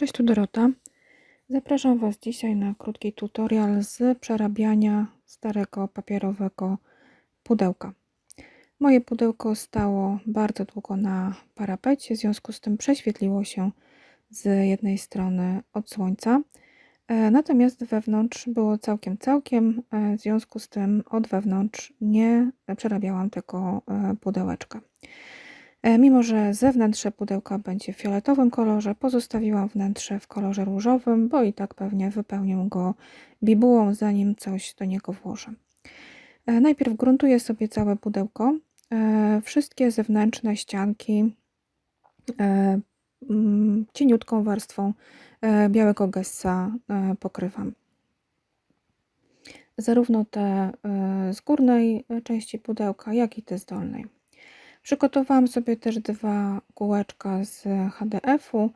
Cześć, tu Dorota. Zapraszam Was dzisiaj na krótki tutorial z przerabiania starego papierowego pudełka. Moje pudełko stało bardzo długo na parapecie, w związku z tym prześwietliło się z jednej strony od słońca, e, natomiast wewnątrz było całkiem całkiem, e, w związku z tym od wewnątrz nie przerabiałam tego e, pudełeczka. E, mimo, że zewnętrzne pudełka będzie w fioletowym kolorze, pozostawiłam wnętrze w kolorze różowym, bo i tak pewnie wypełnię go bibułą, zanim coś do niego włożę. E, najpierw gruntuję sobie całe pudełko. E, wszystkie zewnętrzne ścianki mm, cieniutką warstwą białego gessa pokrywam. Zarówno te z górnej części pudełka, jak i te z dolnej. Przygotowałam sobie też dwa kółeczka z HDF-u,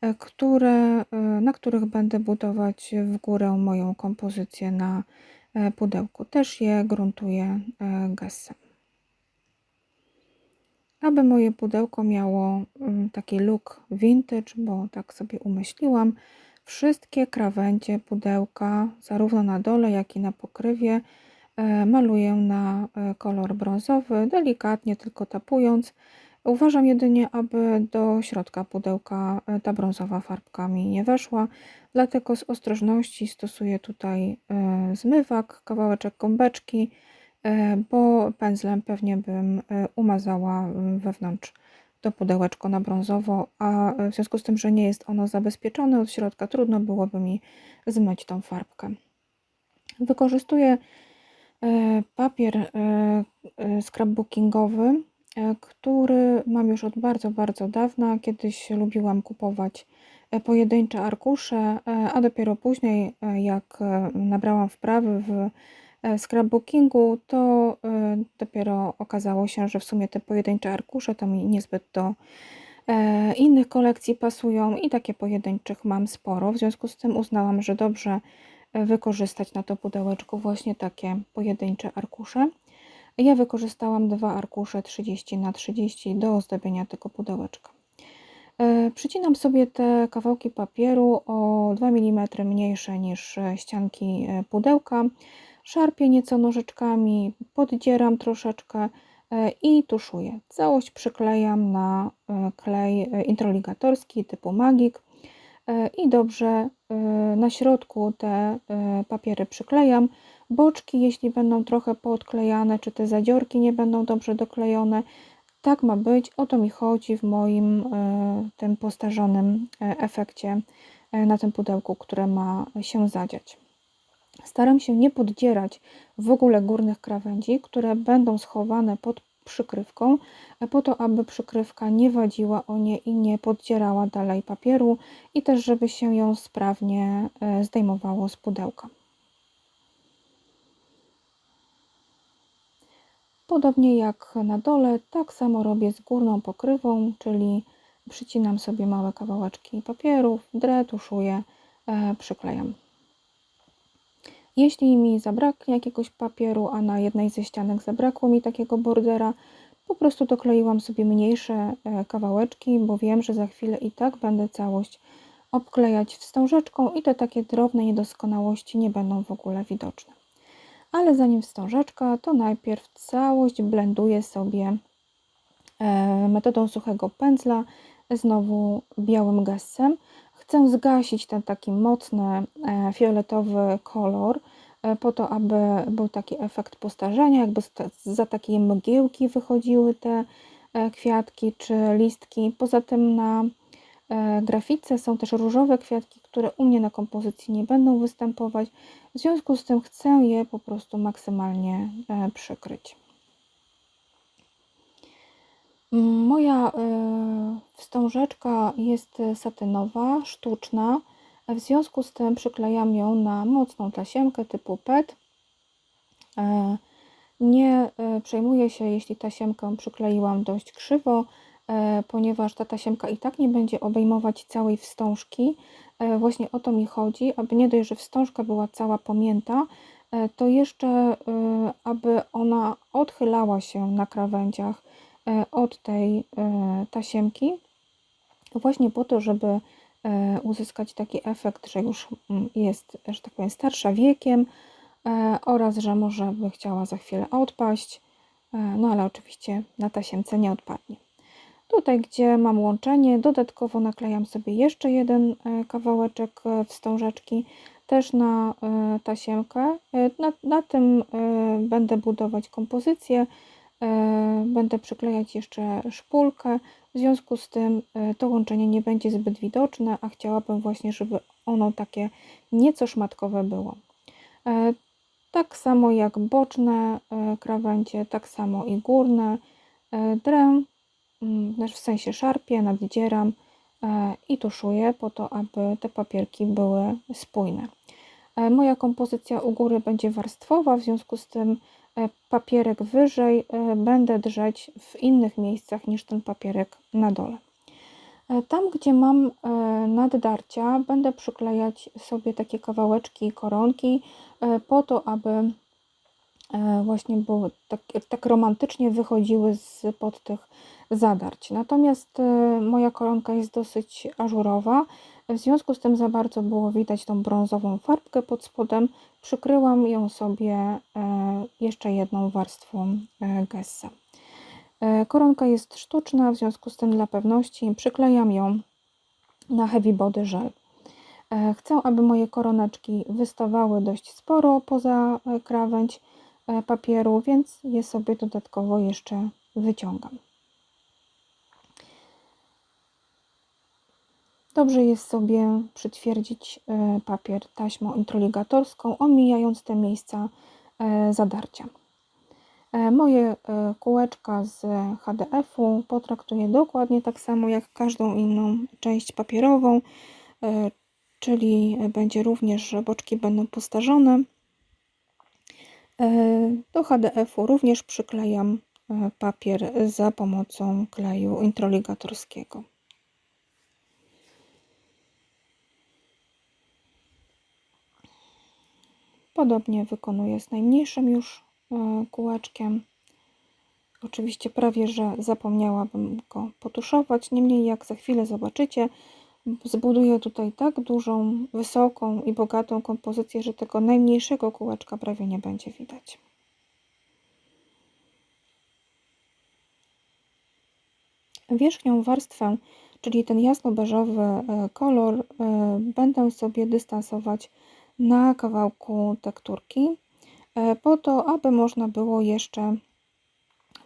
e, które, e, na których będę budować w górę moją kompozycję na e, pudełku. Też je gruntuję gesem. Aby moje pudełko miało mm, taki look vintage, bo tak sobie umyśliłam, wszystkie krawędzie pudełka, zarówno na dole, jak i na pokrywie, maluję na e, kolor brązowy, delikatnie tylko tapując. Uważam jedynie, aby do środka pudełka e, ta brązowa farbka mi nie weszła, dlatego z ostrożności stosuję tutaj zmywak, kawałeczek gąbeczki, bo pędzlem pewnie bym umazała wewnątrz to pudełeczko na brązowo, a w związku z tym, że nie jest ono zabezpieczone od środka, trudno byłoby mi zmyć tą farbkę. Wykorzystuję E, papier e, e, scrapbookingowy, który mam już od bardzo, bardzo dawna. Kiedyś lubiłam kupować pojedyncze arkusze, a dopiero później, jak nabrałam wprawy w scrapbookingu, to dopiero okazało się, że w sumie te pojedyncze arkusze to mi niezbyt do innych kolekcji pasują i takie pojedynczych mam sporo. W związku z tym uznałam, że dobrze wykorzystać na to pudełeczko właśnie takie pojedyncze arkusze. Ja wykorzystałam dwa arkusze 30 na 30 do ozdabienia tego pudełeczka. E, przycinam sobie te kawałki papieru o 2 mm mniejsze niż ścianki e, pudełka. Szarpię nieco nożyczkami, poddzieram troszeczkę e, i tuszuję. Całość przyklejam na klej introligatorski typu Magic i dobrze y, na środku te y, papiery przyklejam. Boczki, jeśli będą trochę poodklejane, czy te zadziorki nie będą dobrze doklejone, tak ma być. O to mi chodzi w moim tym postarzonym efekcie na tym pudełku, które ma się zadziać. Staram się nie poddzierać w ogóle górnych krawędzi, które będą schowane pod przykrywką, po to, aby przykrywka nie wadziła o nie i nie poddzierała dalej papieru i też, żeby się ją sprawnie e, zdejmowało z pudełka. Podobnie jak na dole, tak samo robię z górną pokrywą, czyli przycinam sobie małe kawałeczki papierów, dretuszuję, e, przyklejam. Jeśli mi zabraknie jakiegoś papieru, a na jednej ze ścianek zabrakło mi takiego bordera, po prostu dokleiłam sobie mniejsze e, kawałeczki, bo wiem, że za chwilę i tak będę całość obklejać wstążeczką i te takie drobne niedoskonałości nie będą w ogóle widoczne. Ale zanim wstążeczka, to najpierw całość blenduję sobie e, metodą suchego pędzla, znowu białym gessem. Chcę zgasić ten taki mocny e, fioletowy kolor, e, po to, aby był taki efekt postarzenia, jakby za takiej mgiełki wychodziły te e, kwiatki czy listki. Poza tym na grafice są też różowe kwiatki, które u mnie na kompozycji nie będą występować. W związku z tym chcę je po prostu maksymalnie przykryć. Moja e, wstążeczka jest satynowa, sztuczna. W związku z tym przyklejam ją na mocną tasiemkę typu PET. E, nie e, przejmuję się, jeśli tasiemkę przykleiłam dość krzywo, ponieważ ta tasiemka i tak nie będzie obejmować całej wstążki. Właśnie o to mi chodzi, aby nie dość, że wstążka była cała pomięta, to jeszcze aby ona odchylała się na krawędziach od tej e, tasiemki, właśnie po to, żeby e, uzyskać taki efekt, że już mm, jest, że tak powiem, starsza wiekiem e, oraz, że może by chciała za chwilę odpaść, e, no ale oczywiście na tasiemce nie odpadnie. Tutaj, gdzie mam łączenie, dodatkowo naklejam sobie jeszcze jeden kawałeczek wstążeczki, też na tasiemkę. Na, na tym będę budować kompozycję, będę przyklejać jeszcze szpulkę, w związku z tym e, to łączenie nie będzie zbyt widoczne, a chciałabym właśnie, żeby ono takie nieco szmatkowe było. E, tak samo jak boczne e, krawędzie, tak samo i górne. Drę, mm, w sensie szarpię, naddzieram i tuszuję po to, aby te papierki były spójne. Moja kompozycja u góry będzie warstwowa, w związku z tym E, papierek wyżej e, będę drzeć w innych miejscach niż ten papierek na dole. E, tam, gdzie mam naddarcia, będę przyklejać sobie takie kawałeczki koronki po to, aby właśnie było tak, tak romantycznie wychodziły z pod tych zadarć. Natomiast moja koronka jest dosyć ażurowa, w związku z tym za bardzo było widać tą brązową farbkę pod spodem. Przykryłam ją sobie e, jeszcze jedną warstwą e, gessa. E, koronka jest sztuczna, w związku z tym dla pewności przyklejam ją na heavy body gel. Chcę, aby moje koroneczki wystawały dość sporo poza krawędź papieru, więc je sobie dodatkowo jeszcze wyciągam. Dobrze jest sobie przytwierdzić e, papier taśmą introligatorską, omijając te miejsca e, zadarcia. E, moje kółeczka z HDF-u potraktuję dokładnie tak samo jak każdą inną część papierową, czyli będzie również, boczki będą postarzone. Do HDF-u również przyklejam papier za pomocą kleju introligatorskiego. Podobnie wykonuję z najmniejszym już e, kółeczkiem. Oczywiście prawie, że zapomniałabym go potuszować. Niemniej jak za chwilę zobaczycie, zbuduję tutaj tak dużą, wysoką i bogatą kompozycję, że tego najmniejszego kółeczka prawie nie będzie widać. Wierzchnią warstwę, czyli ten jasno-beżowy e, kolor, e, będę sobie dystansować na kawałku tekturki e, po to, aby można było jeszcze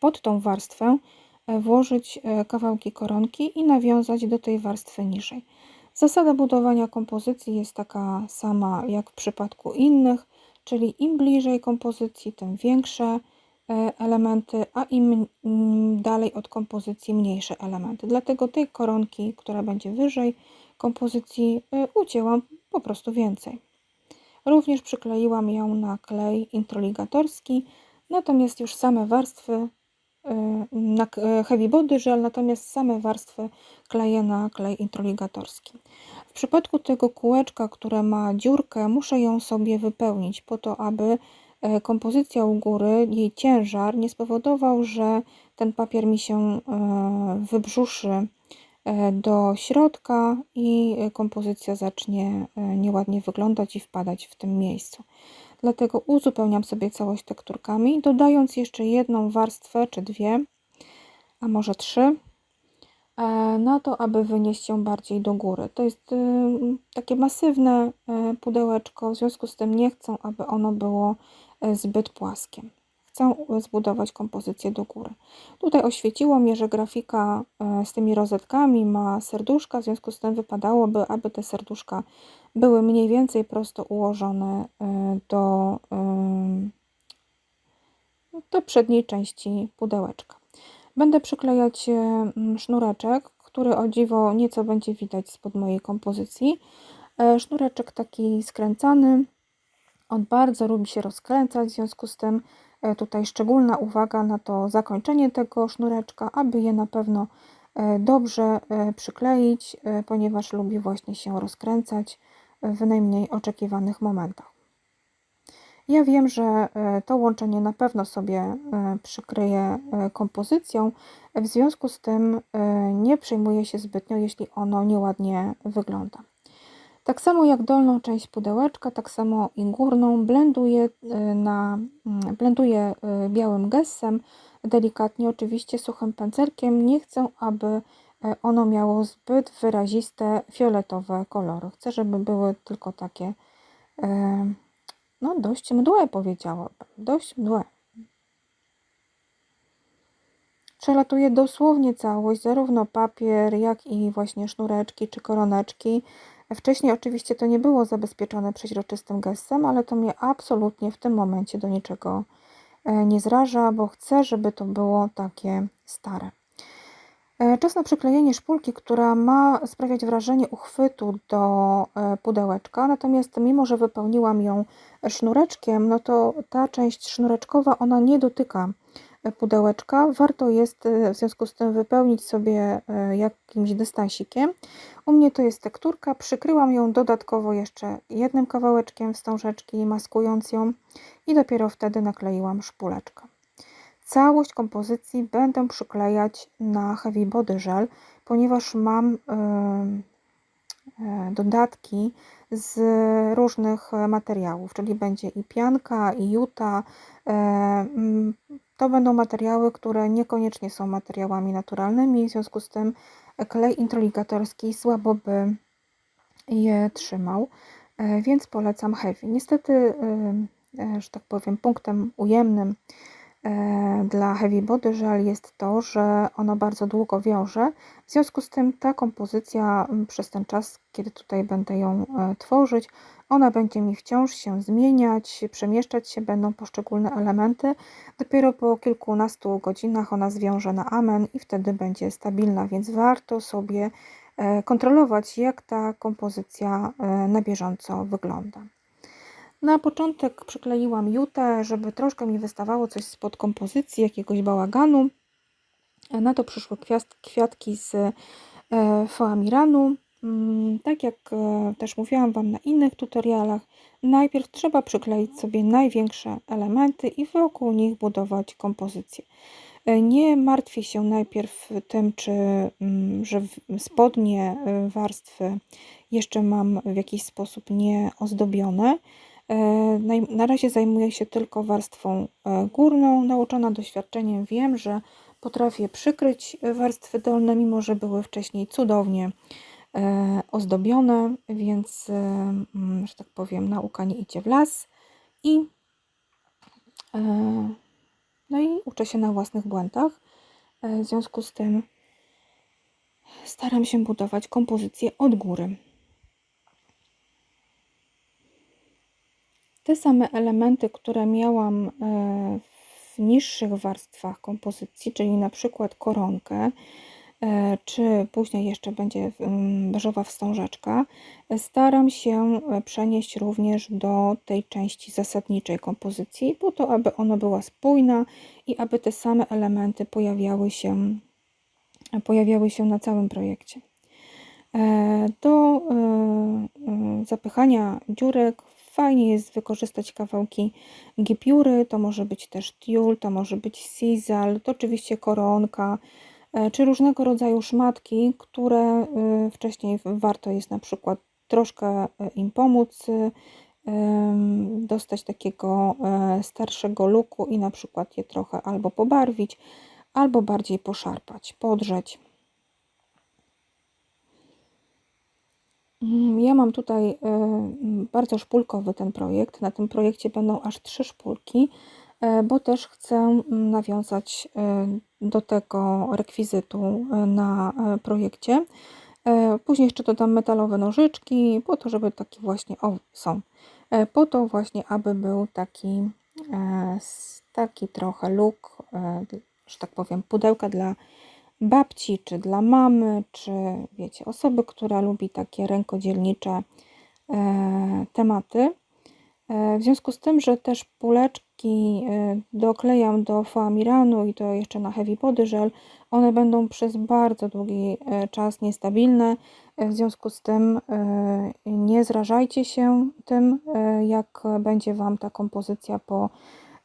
pod tą warstwę e, włożyć e, kawałki koronki i nawiązać do tej warstwy niżej. Zasada budowania kompozycji jest taka sama jak w przypadku innych, czyli im bliżej kompozycji, tym większe elementy, a im mm, dalej od kompozycji mniejsze elementy. Dlatego tej koronki, która będzie wyżej kompozycji, ucięłam po prostu więcej. Również przykleiłam ją na klej introligatorski, natomiast już same warstwy y, na heavy body gel, natomiast same warstwy kleję na klej introligatorski. W przypadku tego kółeczka, które ma dziurkę, muszę ją sobie wypełnić po to, aby e, kompozycja u góry, jej ciężar nie spowodował, że ten papier mi się wybrzuszy do środka i kompozycja zacznie e, nieładnie wyglądać i wpadać w tym miejscu. Dlatego uzupełniam sobie całość tekturkami, dodając jeszcze jedną warstwę czy dwie, a może trzy, e, na to, aby wynieść ją bardziej do góry. To jest takie masywne pudełeczko, w związku z tym nie chcę, aby ono było zbyt płaskie chcę zbudować kompozycję do góry. Tutaj oświeciło mnie, że grafika e, z tymi rozetkami ma serduszka, w związku z tym wypadałoby, aby te serduszka były mniej więcej prosto ułożone e, do, e, do przedniej części pudełeczka. Będę przyklejać sznureczek, który o dziwo nieco będzie widać spod mojej kompozycji. Sznureczek taki skręcany, on bardzo lubi się rozkręcać, w związku z tym tutaj szczególna uwaga na to zakończenie tego sznureczka, aby je na pewno e, dobrze e, przykleić, ponieważ lubi właśnie się rozkręcać w najmniej oczekiwanych momentach. Ja wiem, że e, to łączenie na pewno sobie e, przykryje e, kompozycją, w związku z tym nie przejmuję się zbytnio, jeśli ono nieładnie wygląda. Tak samo jak dolną część pudełeczka, tak samo i górną blenduję, na, mm, blenduję białym gessem, delikatnie oczywiście suchym pędzelkiem. Nie chcę, aby ono miało zbyt wyraziste fioletowe kolory. Chcę, żeby były tylko takie no dość mdłe powiedziałabym, dość mdłe. Przelatuję dosłownie całość, zarówno papier, jak i właśnie sznureczki czy koroneczki. Wcześniej oczywiście to nie było zabezpieczone przeźroczystym gestem, ale to mnie absolutnie w tym momencie do niczego e, nie zraża, bo chcę, żeby to było takie stare. E, czas na przyklejenie szpulki, która ma sprawiać wrażenie uchwytu do e, pudełeczka, natomiast mimo, że wypełniłam ją sznureczkiem, no to ta część sznureczkowa, ona nie dotyka pudełeczka. Warto jest w związku z tym wypełnić sobie jakimś dystansikiem. U mnie to jest tekturka, przykryłam ją dodatkowo jeszcze jednym kawałeczkiem wstążeczki, maskując ją i dopiero wtedy nakleiłam szpuleczkę. Całość kompozycji będę przyklejać na Heavy Body Gel, ponieważ mam e, dodatki z różnych materiałów, czyli będzie i pianka, i juta. E, to będą materiały, które niekoniecznie są materiałami naturalnymi, w związku z tym klej introligatorski słabo by je trzymał, e, więc polecam Heavy. Niestety, że tak powiem, punktem ujemnym E, dla Heavy Body Gel jest to, że ono bardzo długo wiąże. W związku z tym ta kompozycja przez ten czas, kiedy tutaj będę ją e, tworzyć, ona będzie mi wciąż się zmieniać, przemieszczać się będą poszczególne elementy. Dopiero po kilkunastu godzinach ona zwiąże na amen i wtedy będzie stabilna, więc warto sobie e, kontrolować, jak ta kompozycja na bieżąco wygląda. Na początek przykleiłam jutę, żeby troszkę mi wystawało coś spod kompozycji, jakiegoś bałaganu. Na to przyszły kwiatki z e, foamiranu. Mm, tak jak e, też mówiłam Wam na innych tutorialach, najpierw trzeba przykleić sobie największe elementy i wokół nich budować kompozycję. E, nie martwię się najpierw tym, czy mm, że spodnie warstwy jeszcze mam w jakiś sposób nieozdobione. E, na razie zajmuję się tylko warstwą e, górną. Nauczona doświadczeniem wiem, że potrafię przykryć warstwy dolne, mimo że były wcześniej cudownie e, ozdobione, więc, mm, że tak powiem, nauka nie idzie w las. I, no i uczę się na własnych błędach. W związku z tym staram się budować kompozycję od góry. Te same elementy, które miałam e, w niższych warstwach kompozycji, czyli na przykład koronkę, e, czy później jeszcze będzie beżowa wstążeczka, staram się e, przenieść również do tej części zasadniczej kompozycji, po to, aby ona była spójna i aby te same elementy pojawiały się, pojawiały się na całym projekcie. Do zapychania dziurek Fajnie jest wykorzystać kawałki gipiury, to może być też tiul, to może być sisal, to oczywiście koronka, e, czy różnego rodzaju szmatki, które e, wcześniej warto jest na przykład troszkę e, im pomóc, dostać takiego starszego luku i na przykład je trochę albo pobarwić, albo bardziej poszarpać, podrzeć. Ja mam tutaj e, bardzo szpulkowy ten projekt. Na tym projekcie będą aż trzy szpulki, e, bo też chcę nawiązać e, do tego rekwizytu na projekcie. Później jeszcze dodam metalowe nożyczki, po to, żeby taki właśnie, o są, po to właśnie, aby był taki, taki trochę look, że tak powiem, pudełka dla babci, czy dla mamy, czy wiecie, osoby, która lubi takie rękodzielnicze e, tematy. E, W związku z tym, że też puleczki e, doklejam do foamiranu i to jeszcze na heavy body gel, one będą przez bardzo długi czas niestabilne. W związku z tym nie zrażajcie się tym, jak będzie Wam ta kompozycja po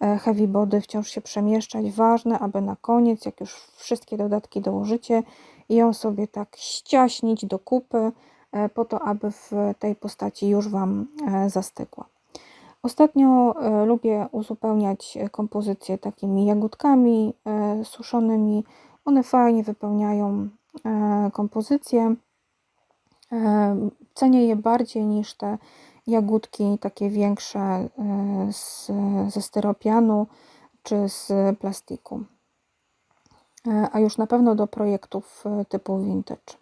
heavy body wciąż się przemieszczać. Ważne, aby na koniec, jak już wszystkie dodatki dołożycie, ją sobie tak ściaśnić do kupy, e, po to, aby w tej postaci już Wam e, zastygła. Ostatnio e, lubię uzupełniać e, kompozycję takimi jagódkami e, suszonymi. One fajnie wypełniają e, kompozycję. E, Cenię je bardziej niż te jagódki takie większe e, z, ze styropianu czy z plastiku. E, A już na pewno do projektów e, typu vintage.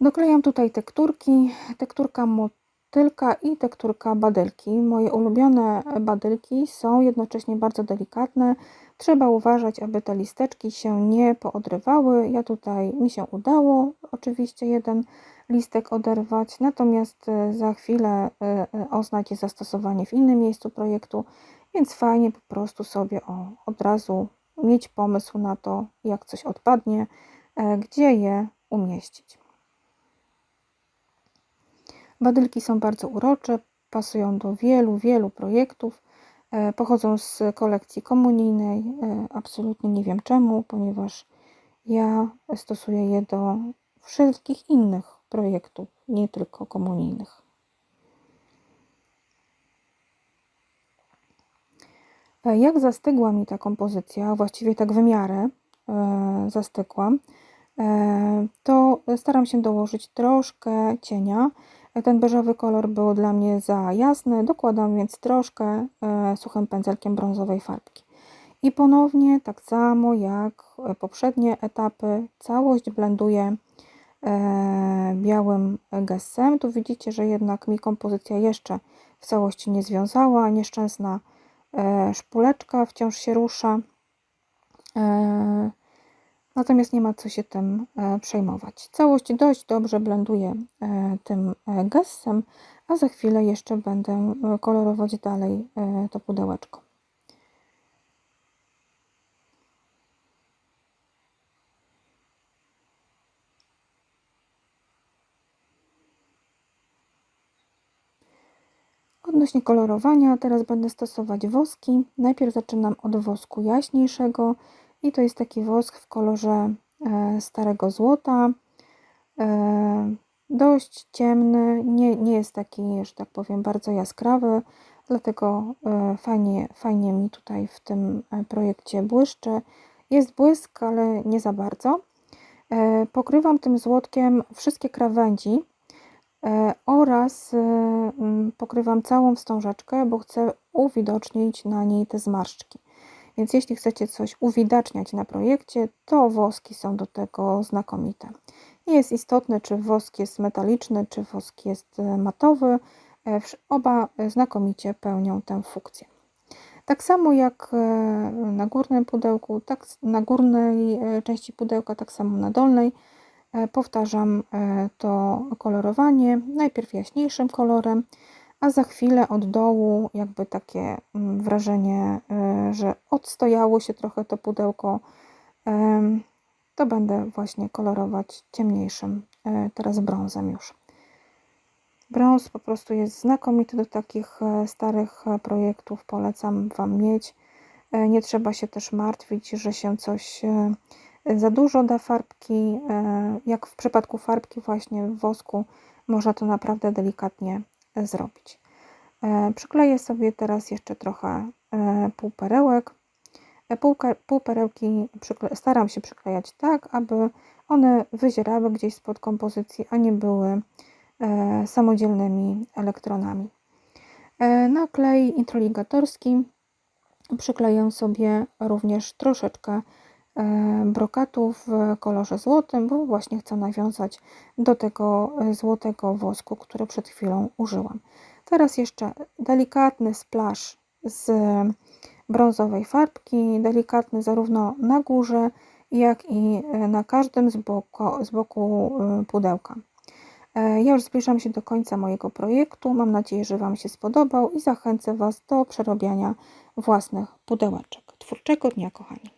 Doklejam tutaj tekturki, tekturka motylka i tekturka badylki. Moje ulubione badylki są jednocześnie bardzo delikatne. Trzeba uważać, aby te listeczki się nie poodrywały. Ja tutaj mi się udało oczywiście jeden listek oderwać, natomiast e, za chwilę e, e, oznajdzie zastosowanie w innym miejscu projektu, więc fajnie po prostu sobie o, od razu mieć pomysł na to, jak coś odpadnie, gdzie je umieścić. Badylki są bardzo urocze, pasują do wielu, wielu projektów. Pochodzą z kolekcji komunijnej. Absolutnie nie wiem czemu, ponieważ ja stosuję je do wszelkich innych projektów, nie tylko komunijnych. E, Jak zastygła mi ta kompozycja, właściwie tak w miarę e, zastygłam, e, to staram się dołożyć troszkę cienia. Ten beżowy kolor był dla mnie za jasny, dokładam więc troszkę suchym pędzelkiem brązowej farbki. I ponownie, tak samo jak poprzednie etapy, całość blenduję białym gessem. Tu widzicie, że jednak mi kompozycja jeszcze w całości nie związała. Nieszczęsna e, szpuleczka wciąż się rusza. E, Natomiast nie ma co się tym e, przejmować. Całość dość dobrze blenduję e, tym e, gessem, a za chwilę jeszcze będę e, kolorować dalej e, to pudełeczko. Odnośnie kolorowania, teraz będę stosować woski. Najpierw zaczynam od wosku jaśniejszego i to jest taki wosk w kolorze e, starego złota. E, dość ciemny, nie, nie jest taki, że tak powiem, bardzo jaskrawy, dlatego e, fajnie, fajnie mi tutaj w tym projekcie błyszczy. Jest błysk, ale nie za bardzo. Pokrywam tym złotkiem wszystkie krawędzi oraz e, pokrywam całą wstążeczkę, bo chcę uwidocznić na niej te zmarszczki. Więc jeśli chcecie coś uwidaczniać na projekcie, to woski są do tego znakomite. Nie jest istotne, czy wosk jest metaliczny, czy wosk jest e, matowy. E, Oba e, znakomicie pełnią tę funkcję. Tak samo jak e, na górnym pudełku, tak na górnej e, części pudełka, tak samo na dolnej. E, Powtarzam e, to kolorowanie, najpierw jaśniejszym kolorem, a za chwilę od dołu jakby takie mm, wrażenie, e, że odstojało się trochę to pudełko, to będę właśnie kolorować ciemniejszym, teraz brązem już. Brąz po prostu jest znakomity do takich starych projektów, polecam Wam mieć. Nie trzeba się też martwić, że się coś za dużo da farbki. e, Jak w przypadku farbki właśnie w wosku można to naprawdę delikatnie zrobić. E, Przykleję sobie teraz jeszcze trochę e, półperełek. Półperełki staram się przyklejać tak, aby one wyzierały gdzieś spod kompozycji, a nie były samodzielnymi elektronami. Na klej introligatorski przykleję sobie również troszeczkę brokatu w kolorze złotym, bo właśnie chcę nawiązać do tego e, złotego wosku, który przed chwilą użyłam. Teraz jeszcze delikatny splash z brązowej farbki, delikatny zarówno na górze, jak i e, na każdym z boku, z boku e, pudełka. E, Ja już zbliżam się do końca mojego projektu. Mam nadzieję, że Wam się spodobał i zachęcę Was do przerobiania własnych pudełeczek. Twórczego dnia, kochani.